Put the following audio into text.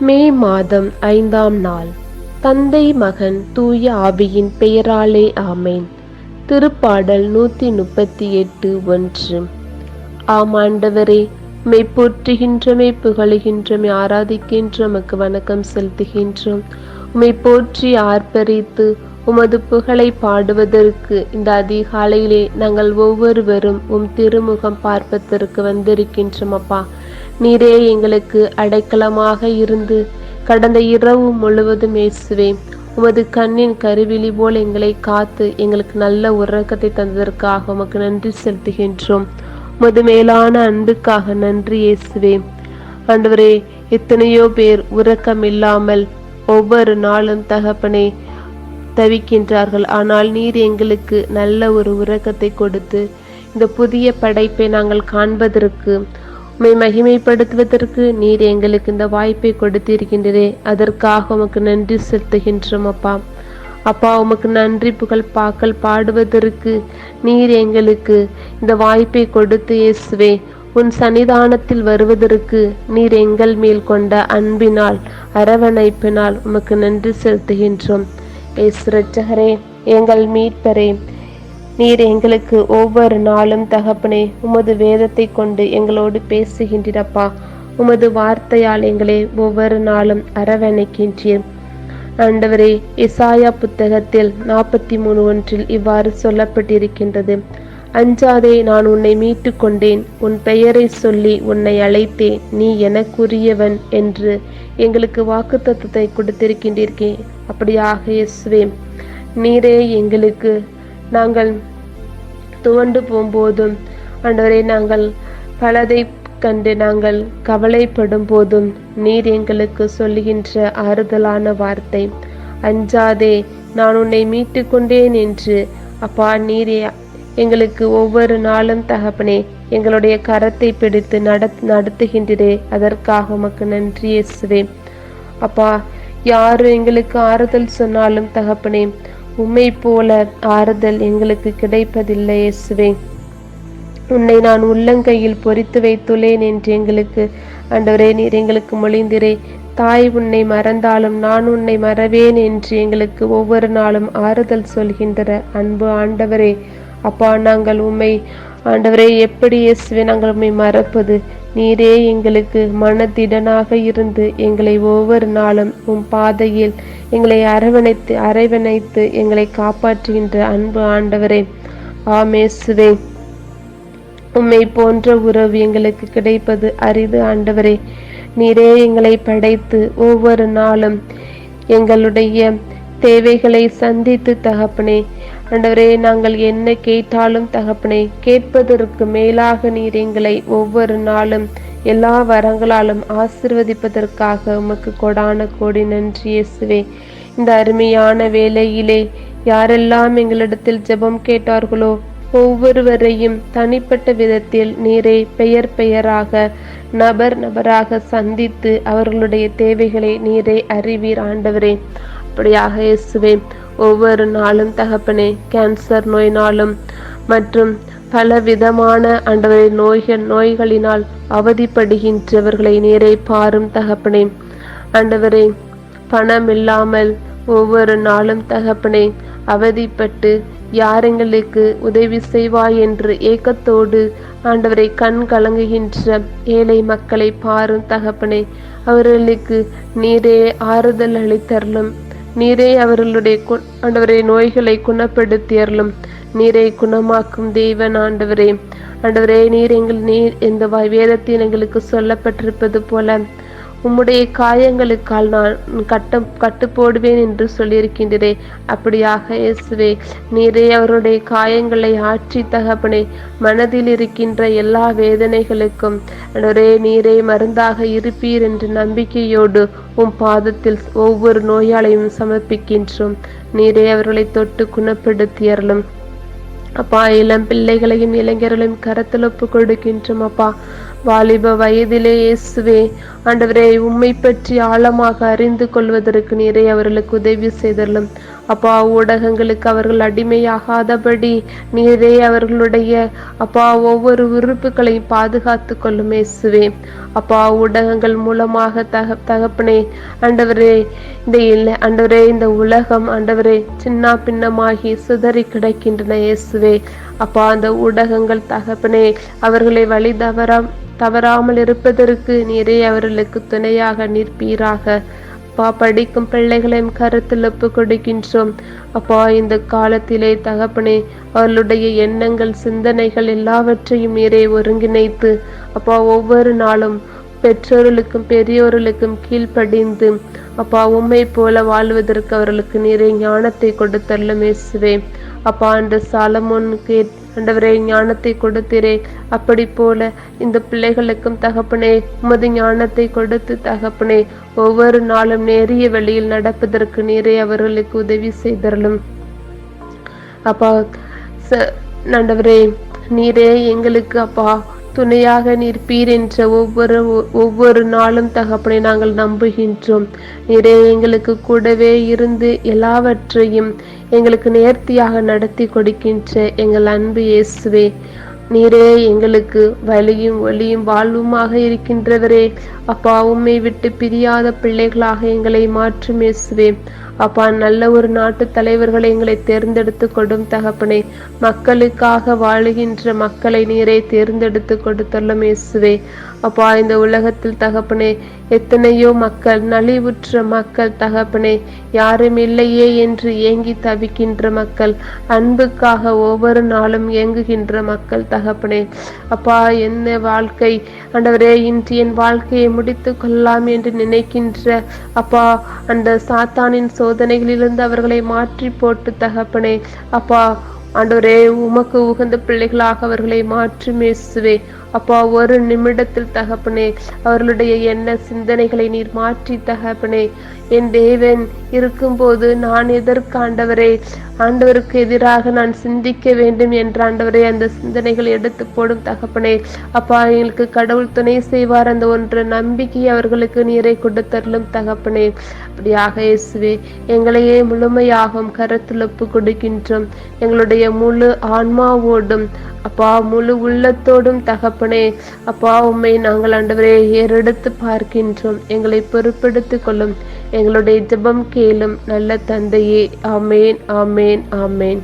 மே மாதம் ஐந்தாம் நாள். தந்தை மகன் தூய ஆவியின் பெயராலே ஆமேன். திருப்பாடல் நூத்தி முப்பத்தி எட்டு ஒன்று. ஆம் ஆண்டவரே மெய் போற்றுகின்றமே புகழுகின்றமே ஆராதிக்கின்றமக்கு வணக்கம் செலுத்துகின்றோம். உமை போற்றி ஆர்ப்பரித்து உமது புகழை பாடுவதற்கு இந்த அதிகாலையிலே நாங்கள் ஒவ்வொருவரும் உம் திருமுகம் பார்ப்பதற்கு வந்திருக்கின்றோம் அப்பா. நீரே எங்களுக்கு அடைக்கலமாக இருந்து கடந்த இரவு முழுவதும் இயேசுவே உமது கண்ணின் கருவிழி போல் எங்களை காத்து எங்களுக்கு நல்ல உறக்கத்தை தந்ததற்காக உமக்கு நன்றி செலுத்துகின்றோம். உமது மேலான அன்புக்காக நன்றி இயேசுவே. ஆண்டவரே எத்தனையோ பேர் உறக்கம் இல்லாமல் ஒவ்வொரு நாளும் தகப்பனே தவிக்கின்றார்கள். ஆனால் நீர் எங்களுக்கு நல்ல ஒரு உறக்கத்தை கொடுத்து இந்த புதிய படைப்பை நாங்கள் காண்பதற்கு உம்மை மகிமைப்படுத்துவதற்கு நீர் எங்களுக்கு இந்த வாய்ப்பை கொடுத்திருக்கின்றதே அதற்காக உமக்கு நன்றி செலுத்துகின்றோம் அப்பா. அப்பா உமக்கு நன்றி புகழ் பாக்கள் பாடுவதற்கு நீர் எங்களுக்கு இந்த வாய்ப்பை கொடுத்து இயேசுவே. உன் சன்னிதானத்தில் வருவதற்கு நீர் எங்கள் மேல் கொண்ட அன்பினால் அரவணைப்பினால் உமக்கு நன்றி செலுத்துகின்றோம். இரட்சகரே எங்கள் மீட்பரே நீர் எங்களுக்கு ஒவ்வொரு நாளும் தகப்பனே உமது வேதத்தை கொண்டு எங்களோடு பேசுகின்றப்பா உமது வார்த்தையால் எங்களை ஒவ்வொரு நாளும் அரவணைக்கின்றீர். ஆண்டவரே இசாயா புத்தகத்தில் நாற்பத்தி மூணு ஒன்றில் இவ்வாறு சொல்லப்பட்டிருக்கின்றது. அஞ்சாதே நான் உன்னை மீட்டு கொண்டேன் உன் பெயரை சொல்லி உன்னை அழைத்தேன் நீ எனக்குரியவன் என்று எங்களுக்கு வாக்குத்தத்தை கொடுத்திருக்கின்றீர்கே அப்படியாக இயேசுவே நீரே எங்களுக்கு நாங்கள் துவண்டு போகும்போதும் ஆண்டவரே நாங்கள் பலதை கண்டு நாங்கள் கவலைப்படும் போதும் நீர் எங்களுக்கு சொல்லுகின்ற ஆறுதலான வார்த்தை. அஞ்சாதே நான் உன்னை மீட்டு கொண்டேன் என்று அப்பா நீரே எங்களுக்கு ஒவ்வொரு நாளும் தகப்பனே எங்களுடைய கரத்தை பிடித்து நட நடத்துகின்றதே அதற்காக உமக்கு நன்றி இயேசுவே. அப்பா யாரு எங்களுக்கு ஆறுதல் சொன்னாலும் தகப்பனே உம்மை போல ஆறுதல் எங்களுக்கு கிடைப்பதில்லை இயேசுவே. உன்னை நான் உள்ளங்கையில் பொறித்து வைத்துள்ளேன் என்று எங்களுக்கு ஆண்டவரே நீர் எங்களுக்கு மொழிந்திரே. தாய் உன்னை மறந்தாலும் நான் உன்னை மறவேன் என்று எங்களுக்கு ஒவ்வொரு நாளும் ஆறுதல் சொல்கின்ற அன்பு ஆண்டவரே. அப்பா நாங்கள் உம்மை ஆண்டவரே எப்படி இயேசுவே நாங்கள் உம்மை மறப்பது? நீரே எங்களுக்கு மனதிடனாக இருந்து எங்களை ஒவ்வொரு நாளும் உம் பாதையில் எங்களை அரவணைத்து அரவணைத்து எங்களை காப்பாற்றுகின்ற அன்பு ஆண்டவரே. ஆமேசுவே உம்மை போன்ற உறவு எங்களுக்கு கிடைப்பது அரிது ஆண்டவரே. நீரே எங்களை படைத்து ஒவ்வொரு நாளும் எங்களுடைய தேவைகளை சந்தித்து தகப்பனே ஆண்டவரே நாங்கள் என்ன கேட்டாலும் தகப்பனே கேட்பதற்கு மேலாக நீர் எங்களை ஒவ்வொரு நாளும் எல்லா வரங்களாலும் ஆசிர்வதிப்பதற்காக உமக்கு கொடான கோடி நன்றி இயேசுவே இந்த அருமையான வேலையிலே யாரெல்லாம் எங்களிடத்தில் ஜெபம் கேட்டார்களோ ஒவ்வொருவரையும் தனிப்பட்ட விதத்தில் நீரே பெயர் பெயராக நபர் நபராக சந்தித்து அவர்களுடைய தேவைகளை நீரே அறிவீர் ஆண்டவரே அப்படியாக இயேசுவே ஒவ்வொரு நாளும் தகப்பனே கேன்சர் நோயினாலும் மற்றும் பல விதமான ஆண்டவரை நோய்கள் நோய்களினால் அவதிப்படுகின்றவர்களை நீரை பாரும் தகப்பனே. ஆண்டவரே பணம் இல்லாமல் ஒவ்வொரு நாளும் தகப்பனே அவதிப்பட்டு யாரெங்களுக்கு உதவி செய்வாய் என்று ஏக்கத்தோடு ஆண்டவரை கண் கலங்குகின்ற ஏழை மக்களை பாரும் தகப்பனே. அவர்களுக்கு நீரே ஆறுதல் அளித்தரலும் நீரே அவர்களுடைய ஆண்டவரை நோய்களை குணப்படுத்தியறலும் நீரை குணமாக்கும் தெய்வன் ஆண்டவரே. ஆண்டவரே நீர் எங்கள் நீர் இந்த வேதத்தில் எங்களுக்கு சொல்லப்பட்டிருப்பது போல உம்முடைய காயங்களுக்கால் நான் கட்டம் கட்டு போடுவேன் என்று சொல்லியிருக்கின்றதே அப்படியாக இயேசுவே நீரே அவருடைய காயங்களை ஆற்றி தகப்பனே மனதில் இருக்கின்ற எல்லா வேதனைகளுக்கும் ஒரே நீரே மருந்தாக இருப்பீர் என்று நம்பிக்கையோடு உம் பாதத்தில் ஒவ்வொரு நோயாளையும் சமர்ப்பிக்கின்றோம். நீரே அவர்களை தொட்டு குணப்படுத்தியறலும் அப்பா இளம் பிள்ளைகளையும் இளைஞர்களையும் கரத்தில் ஒப்பு கொடுக்கின்றோம் அப்பா. வாலிப வயதிலே இயேசுவே ஆண்டவரே உண்மை பற்றி ஆழமாக அறிந்து கொள்வதற்கு நீரை அவர்களுக்கு உதவி செய்தலும் அப்பா ஊடகங்களுக்கு அவர்கள் அடிமையாகாதபடி நீரே அவர்களுடைய அப்பா ஒவ்வொரு உறுப்புகளையும் பாதுகாத்து கொள்ளும் இயேசுவே. அப்பா ஊடகங்கள் மூலமாக தக தகப்பனே ஆண்டவரே இந்த இல்லை ஆண்டவரே இந்த உலகம் ஆண்டவரே சின்ன பின்னமாகி சிதறி கிடக்கின்றன இயேசுவே. அப்பா அந்த ஊடகங்கள் தகப்பனே அவர்களை வழி தவறாம் தவறாமல் இருப்பதற்கு நீரே அவர்களுக்கு துணையாக நிற்பீராக. அப்பா படிக்கும் பிள்ளைகளையும் கருத்தில் ஒப்பு கொடுக்கின்றோம். அப்பா இந்த காலத்திலே தகப்பனே அவர்களுடைய எண்ணங்கள் சிந்தனைகள் எல்லாவற்றையும் நீரே ஒருங்கிணைத்து அப்பா ஒவ்வொரு நாளும் பெற்றோர்களுக்கும் பெரியோர்களுக்கும் கீழ்ப்படிந்து அப்பா உண்மை போல வாழ்வதற்கு அவர்களுக்கு நீரே ஞானத்தை கொடுத்தல்லும் இயேசுவே. அப்பா அந்த சாலமோனுக்கு ஆண்டவரே ஞானத்தை கொடுத்திரே. அப்படி போல இந்த பிள்ளைகளுக்கும் தகப்பனே உமது ஞானத்தை கொடுத்து தகப்பனே ஒவ்வொரு நாளும் நேரிய வழியில் நடப்பதற்கு நீரே அவர்களுக்கு உதவி செய்தரலும் அப்பா ச- ஆண்டவரே நீரே எங்களுக்கு அப்பா துணையாக நிற்பீர் என்ற ஒவ்வொரு ஒவ்வொரு நாளும் தகப்பனை நாங்கள் நம்புகின்றோம். நீரே எங்களுக்கு கூடவே இருந்து எல்லாவற்றையும் எங்களுக்கு நேர்த்தியாக நடத்தி கொடுக்கின்ற எங்கள் அன்பு இயேசுவே. நீரே எங்களுக்கு வழியும் ஒளியும் வாழ்வுமாக இருக்கின்றவரே. அப்பா உம்மை விட்டு பிரியாத பிள்ளைகளாக எங்களை மாற்றும் இயேசுவே. அப்பா நல்ல ஒரு நாட்டு தலைவர்களை எங்களை தேர்ந்தெடுத்து கொடும் தகப்பனே. மக்களுக்காக வாழுகின்ற மக்களை நீரை தேர்ந்தெடுத்து கொடுத்துள்ளோம் இயேசுவே. அப்பா இந்த உலகத்தில் தகப்பனே எத்தனையோ மக்கள் நலிவுற்ற மக்கள் தகப்பனே யாரும் இல்லையே என்று ஏங்கி தவிக்கின்ற மக்கள் அன்புக்காக ஒவ்வொரு நாளும் ஏங்குகின்ற மக்கள் தகப்பனே. அப்பா என்ன வாழ்க்கை? ஆண்டவரே இன்று என் வாழ்க்கையை முடித்து கொள்ளலாம் என்று நினைக்கின்ற அப்பா அந்த சாத்தானின் சோ சோதனைகளிலிருந்து அவர்களை மாற்றி போட்டு தகப்பனே. அப்பா ஆண்டவரே உமக்கு உகந்த பிள்ளைகளாக அவர்களை மாற்றி மேசுவே. அப்பா ஒரு நிமிடத்தில் தகப்பனே அவர்களுடைய எண்ண சிந்தனைகளை நீர் மாற்றி தகப்பனே. என் தேவன் இருக்கும்போது நான் எதற்கு ஆண்டவரே? ஆண்டவருக்கு எதிராக நான் சிந்திக்க வேண்டும் என்ற ஆண்டவரே அந்த சிந்தனைகள் எடுத்து போடும் தகப்பனே. அப்பா எங்களுக்கு கடவுள் துணை செய்வார் அந்த ஒன்று. நம்பிக்கை அவர்களுக்கு நீரை கொடுத்தருளும் தகப்பனே. அப்படியாக இயேசுவே எங்களையே முழுமையாகும் கருத்தில் ஒப்பு கொடுக்கின்றோம். எங்களுடைய முழு ஆன்மாவோடும் அப்பா முழு உள்ளத்தோடும் தகப்பனே. அப்பா உண்மை நாங்கள் ஆண்டவரே ஏறெடுத்து பார்க்கின்றோம். எங்களை பொறுப்பெடுத்து கொள்ளும். எங்களுடைய ஜெபம் கேளும் நல்ல தந்தையே. ஆமேன் ஆமேன் ஆமேன்.